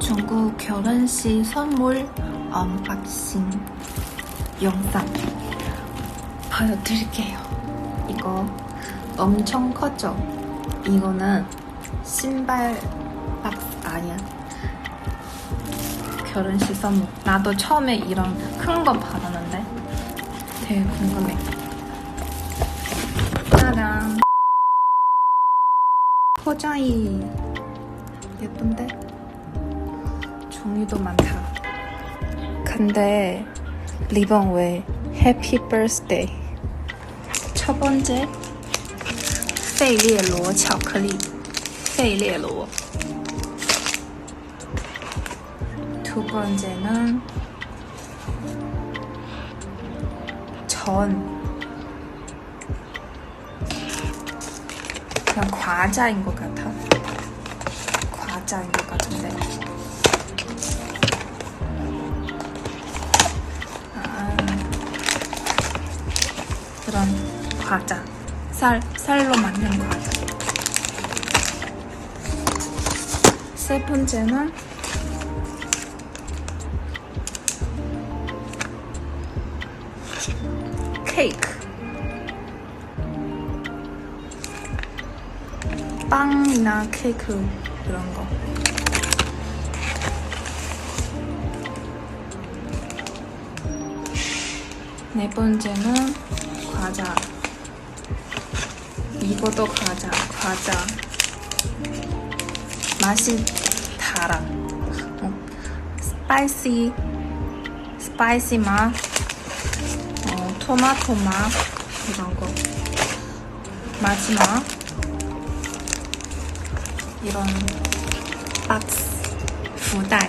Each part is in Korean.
중국 결혼식 선물 언박싱 영상 보여드릴게요. 이거 엄청 커져. 이거는 신발 박스 아니야. 결혼식 선물. 나도 처음에 이런 큰 거 받았는데 되게 궁금해. 짜잔. 포장이 예쁜데? 종이도 많다. 근데 리본 왜 해피 버스데이? 첫 번째 费列罗巧克力，费列罗。 두 번째는 전 그냥 과자인 것 같아 과자인 것 같은데 그런 과자. 쌀, 쌀로 만든 과자. 세 번째는 케이크. 빵이나 케이크 그런 거. 네 번째는 과자. 이것도 과자. 과자. 맛이 달아. 어, 스파이시. 스파이시 맛. 어, 토마토 맛. 이런 거. 마지막. 이런 박스. 부달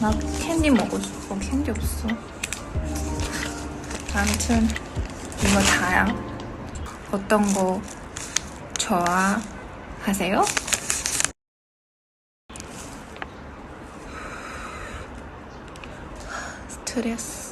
나 캔디 먹고 싶어. 캔디 없어. 아무튼 이거 다야. 어떤 거 좋아하세요? 스트레스.